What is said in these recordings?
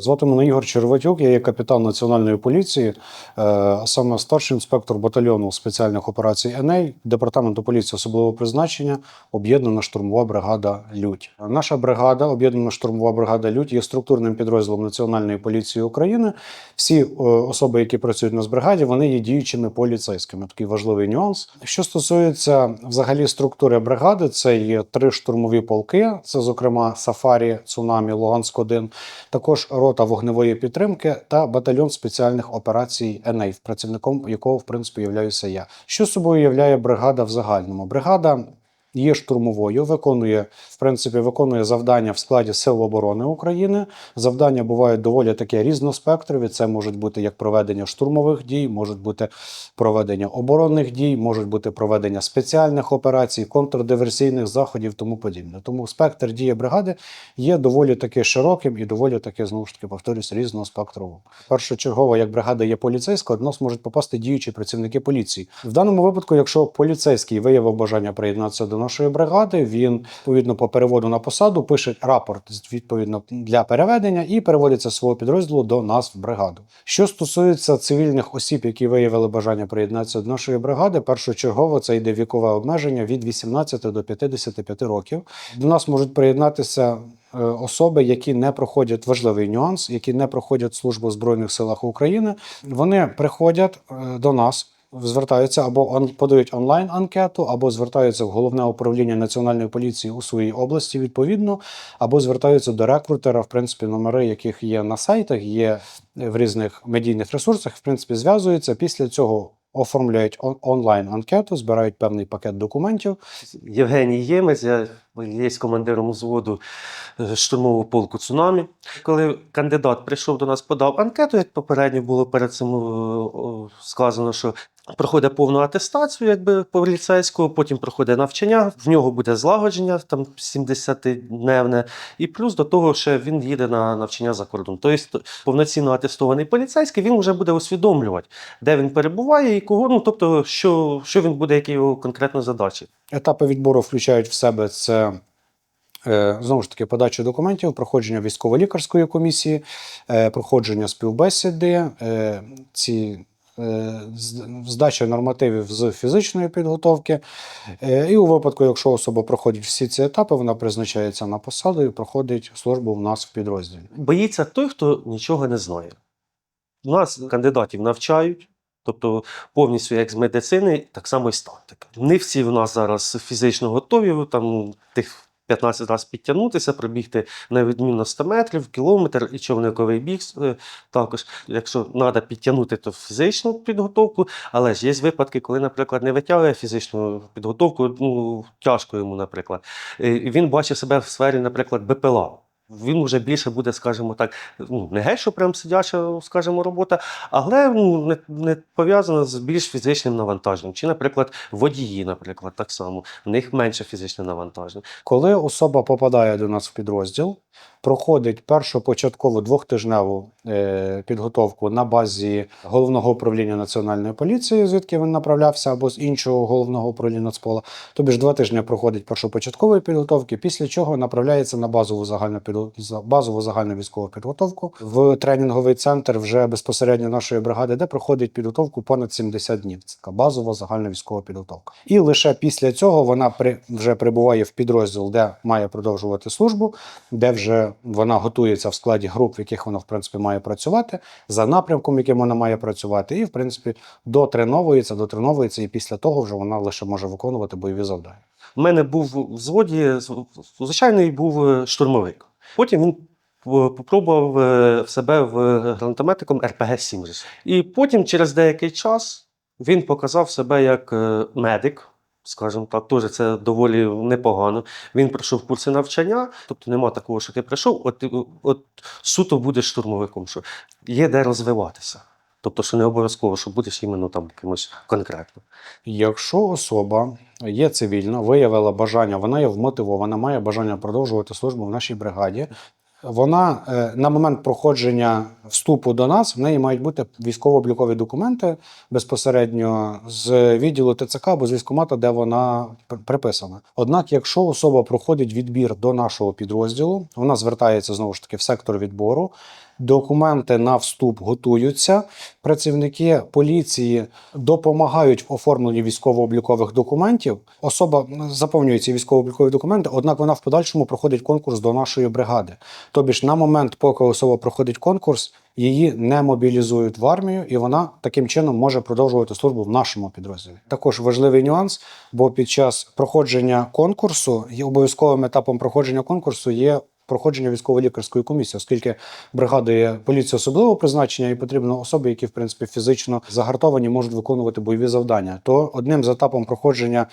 Звати мене Ігор Черватюк, я є капітан Національної поліції, е, а саме старший інспектор батальйону спеціальних операцій ЕНЕЙ, департаменту поліції особливого призначення, об'єднана штурмова бригада Лють. Наша бригада, об'єднана штурмова бригада Лють, є структурним підрозділом Національної поліції України. Всі е, особи, які працюють на бригаді, вони є діючими поліцейськими. Такий важливий нюанс. Що стосується взагалі структури бригади, це є три штурмові полки. Це, зокрема, Сафарі, Цунамі, Луганськ 1 також рота вогневої підтримки та батальйон спеціальних операцій ЕНЕЙФ, працівником якого, в принципі, являюся я. Що собою являє бригада в загальному? Бригада є штурмовою, виконує, в принципі, виконує завдання в складі Сил оборони України. Завдання бувають доволі таке різноспектрові. Це можуть бути як проведення штурмових дій, можуть бути проведення оборонних дій, можуть бути проведення спеціальних операцій, контрдиверсійних заходів, тому подібне. Тому спектр дії бригади є доволі таки широким і доволі таки знову ж таки повторюсь різноспектровим. Першочергово, як бригада є поліцейська, до нас можуть попасти діючі працівники поліції. В даному випадку, якщо поліцейський виявив бажання приєднатися до нашої бригади, він відповідно по переводу на посаду пише рапорт відповідно для переведення і переводиться свого підрозділу до нас в бригаду. Що стосується цивільних осіб, які виявили бажання приєднатися до нашої бригади, першочергово це йде вікове обмеження від 18 до 55 років. До нас можуть приєднатися е, особи, які не проходять важливий нюанс, які не проходять службу в Збройних силах України. Вони приходять е, до нас. Звертаються або он, подають онлайн анкету, або звертаються в головне управління національної поліції у своїй області відповідно, або звертаються до рекрутера, в принципі, номери яких є на сайтах, є в різних медійних ресурсах. В принципі, зв'язуються. Після цього оформляють он- онлайн анкету, збирають певний пакет документів. Євгеній Ємець, я є командиром взводу е, штурмового полку цунамі. Коли кандидат прийшов до нас, подав анкету, як попередньо було перед цим е, сказано, що проходить повну атестацію, якби поліцейського, потім проходить навчання, в нього буде злагодження там 70-дневне, і плюс до того, що він їде на навчання за кордон. Тобто повноцінно атестований поліцейський він вже буде усвідомлювати, де він перебуває і кого, ну тобто, що, що він буде, які його конкретно задачі. Етапи відбору включають в себе це. е, Знову ж таки, подача документів, проходження військово-лікарської комісії, е, проходження співбесіди, е, ці здача нормативів з фізичної підготовки. Е, І у випадку, якщо особа проходить всі ці етапи, вона призначається на посаду і проходить службу в нас в підрозділі. Боїться той, хто нічого не знає. У нас кандидатів навчають, тобто повністю як з медицини, так само і з тактики. Не всі в нас зараз фізично готові, там тих 15 разів підтягнутися, пробігти на відмінно 100 метрів, кілометр і човниковий біг е, також. Якщо треба підтягнути, то фізичну підготовку, але ж є випадки, коли, наприклад, не витягує фізичну підготовку, ну, тяжко йому, наприклад. Е, і Він бачить себе в сфері, наприклад, БПЛА. Він вже більше буде, скажімо так, ну не геть, що прям сидяча, скажімо, робота, але ну, не, не пов'язана з більш фізичним навантаженням. Чи, наприклад, водії, наприклад, так само, в них менше фізичне навантаження. Коли особа попадає до нас в підрозділ, проходить першопочаткову двохтижневу е, підготовку на базі головного управління національної поліції, звідки він направлявся, або з іншого головного управління Нацпола. Тобі ж два тижні проходить першопочаткової підготовки, після чого направляється на базову загальну за- базову загальну військову підготовку в тренінговий центр вже безпосередньо нашої бригади, де проходить підготовку понад 70 днів. Це така базова загальна військова підготовка. І лише після цього вона при вже прибуває в підрозділ, де має продовжувати службу, де вже вона готується в складі груп, в яких вона в принципі має працювати, за напрямком, яким вона має працювати, і в принципі дотреновується, дотреновується, і після того вже вона лише може виконувати бойові завдання. У мене був в взводі, звичайний був е, штурмовик. Потім він попробував е, себе в гранатометиком РПГ-7. І потім, через деякий час, він показав себе як е, медик. Скажімо так, теж це доволі непогано. Він пройшов курси навчання, тобто нема такого, що ти прийшов, от, от суто будеш штурмовиком, що є де розвиватися. Тобто, що не обов'язково, що будеш іменно там кимось конкретно. Якщо особа є цивільна, виявила бажання, вона є вмотивована, має бажання продовжувати службу в нашій бригаді. Вона е, на момент проходження вступу до нас в неї мають бути військово-облікові документи безпосередньо з відділу ТЦК або з військкомату, де вона приписана. Однак, якщо особа проходить відбір до нашого підрозділу, вона звертається знову ж таки в сектор відбору. Документи на вступ готуються. Працівники поліції допомагають в оформленні військово-облікових документів. Особа заповнює ці військово-облікові документи, однак вона в подальшому проходить конкурс до нашої бригади. Тобі ж на момент, поки особа проходить конкурс, її не мобілізують в армію, і вона таким чином може продовжувати службу в нашому підрозділі. Також важливий нюанс, бо під час проходження конкурсу є обов'язковим етапом проходження конкурсу є. Проходження військово-лікарської комісії, оскільки бригада є поліція особливого призначення, і потрібно особи, які в принципі фізично загартовані, можуть виконувати бойові завдання. То одним з етапом проходження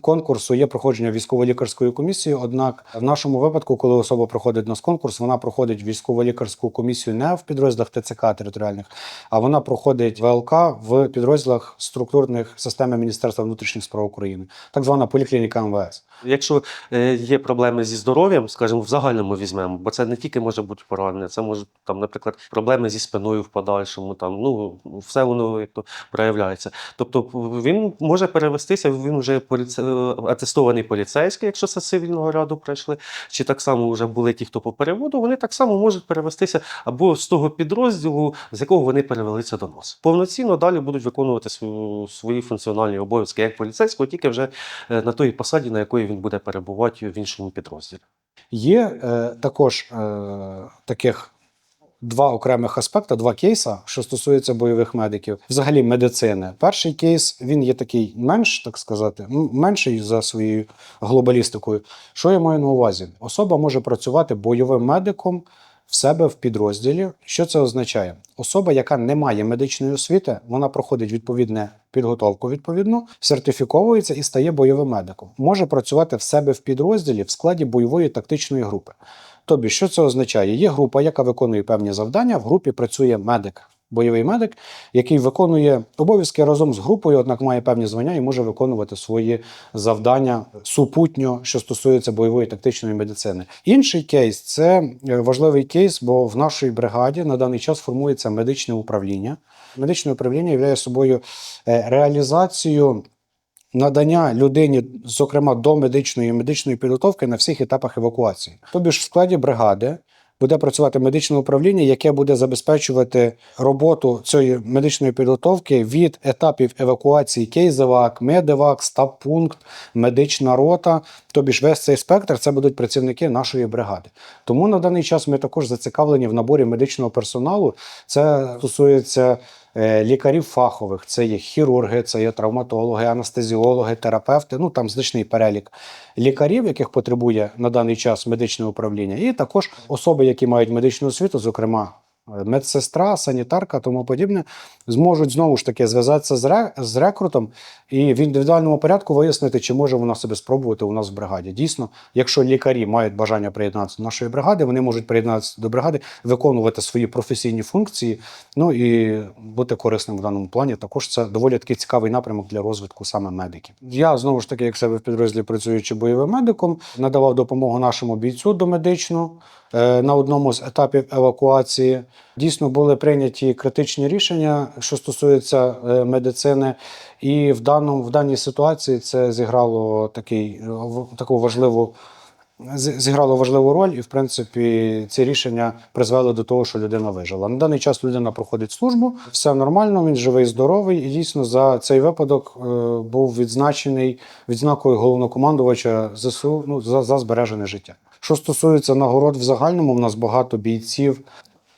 конкурсу є проходження військово-лікарської комісії. Однак в нашому випадку, коли особа проходить нас конкурс, вона проходить військово-лікарську комісію не в підрозділах ТЦК територіальних, а вона проходить ВЛК в підрозділах структурних системи Міністерства внутрішніх справ України, так звана поліклініка МВС. Якщо е, є проблеми зі здоров'ям, скажімо, в загальному візьмемо, бо це не тільки може бути поранення, це може там, наприклад, проблеми зі спиною в подальшому, там ну все воно як то проявляється. Тобто він може перевестися, він вже поліце... атестований поліцейський, якщо це цивільного ряду пройшли, чи так само вже були ті, хто по переводу, вони так само можуть перевестися або з того підрозділу, з якого вони перевелися до нас. Повноцінно далі будуть виконувати свої функціональні обов'язки як поліцейського, тільки вже е, на той посаді, на якої він буде перебувати в іншому підрозділі. Є е, також е, таких два окремих аспекти, два кейса, що стосуються бойових медиків, взагалі медицини. Перший кейс він є такий менш, так сказати, менший за своєю глобалістикою. Що я маю на увазі? Особа може працювати бойовим медиком. В себе в підрозділі, що це означає? Особа, яка не має медичної освіти, вона проходить відповідне підготовку, відповідно, сертифіковується і стає бойовим медиком. Може працювати в себе в підрозділі в складі бойової тактичної групи. Тобі, що це означає? Є група, яка виконує певні завдання. В групі працює медик, бойовий медик, який виконує обов'язки разом з групою, однак має певні звання і може виконувати свої завдання супутньо, що стосується бойової тактичної медицини. Інший кейс це е, важливий кейс, бо в нашій бригаді на даний час формується медичне управління. Медичне управління являє собою е, реалізацію надання людині, зокрема до медичної медичної підготовки на всіх етапах евакуації. Тобі ж в складі бригади буде працювати медичне управління, яке буде забезпечувати роботу цієї медичної підготовки від етапів евакуації кейзевак, медевак, стаб-пункт, медична рота. Тобі ж весь цей спектр це будуть працівники нашої бригади. Тому на даний час ми також зацікавлені в наборі медичного персоналу. Це стосується е, лікарів фахових, це є хірурги, це є травматологи, анестезіологи, терапевти. Ну там значний перелік лікарів, яких потребує на даний час медичне управління, і також особи, які мають медичну освіту, зокрема. Медсестра, санітарка, тому подібне, зможуть знову ж таки зв'язатися з, з рекрутом і в індивідуальному порядку вияснити, чи може вона себе спробувати у нас в бригаді. Дійсно, якщо лікарі мають бажання приєднатися до нашої бригади, вони можуть приєднатися до бригади, виконувати свої професійні функції, ну і бути корисним в даному плані. Також це доволі такий цікавий напрямок для розвитку саме медиків. Я знову ж таки, як себе в підрозділі працюючи бойовим медиком, надавав допомогу нашому бійцю домедичну е, на одному з етапів евакуації. Дійсно були прийняті критичні рішення, що стосується е, медицини, і в даному в даній ситуації це зіграло такий е, таку важливу. Зіграло важливу роль, і в принципі ці рішення призвели до того, що людина вижила. На даний час людина проходить службу, все нормально, він живий, здоровий, і дійсно за цей випадок е, був відзначений відзнакою головнокомандувача ЗСУ ну, за, за збережене життя. Що стосується нагород в загальному, у нас багато бійців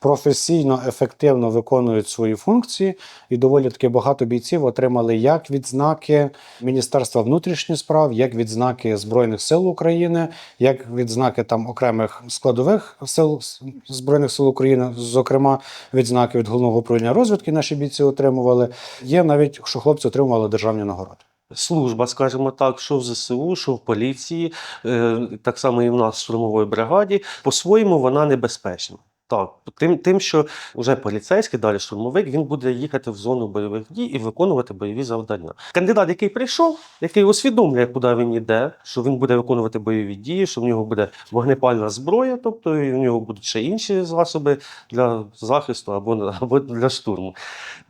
професійно, ефективно виконують свої функції, і доволі таки багато бійців отримали як відзнаки Міністерства внутрішніх справ, як відзнаки Збройних сил України, як відзнаки там окремих складових сил Збройних сил України, зокрема відзнаки від головного управління розвідки. Наші бійці отримували. Є навіть що хлопці отримували державні нагороди. служба, скажімо так, що в ЗСУ, що в поліції, е, так само і в нас в штурмовій бригаді, по-своєму вона небезпечна. Так, тим, тим, що вже поліцейський, далі штурмовик, він буде їхати в зону бойових дій і виконувати бойові завдання. Кандидат, який прийшов, який усвідомлює, куди він йде, що він буде виконувати бойові дії, що в нього буде вогнепальна зброя, тобто і в нього будуть ще інші засоби для захисту або, або для штурму.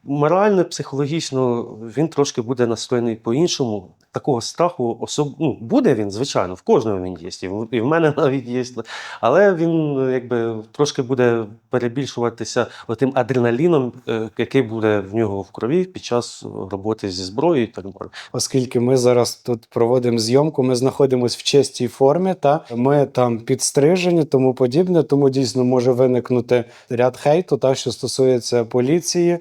Морально, психологічно він трошки буде настроєний по-іншому. Такого страху особ... ну, буде він, звичайно, в кожного він є, і в- мене навіть є. Але він якби трошки буде перебільшуватися тим адреналіном, е, який буде в нього в крові під час роботи зі зброєю так далі. Оскільки ми зараз тут проводимо зйомку, ми знаходимося в чистій формі, та ми там підстрижені, тому подібне. Тому дійсно може виникнути ряд хейту, та що стосується поліції.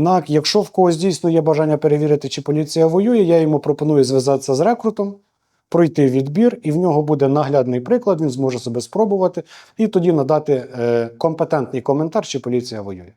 Однак, якщо в когось дійсно є бажання перевірити, чи поліція воює, я йому пропоную зв'язатися з рекрутом. Пройти відбір, і в нього буде наглядний приклад, він зможе себе спробувати, і тоді надати е, компетентний коментар, чи поліція воює.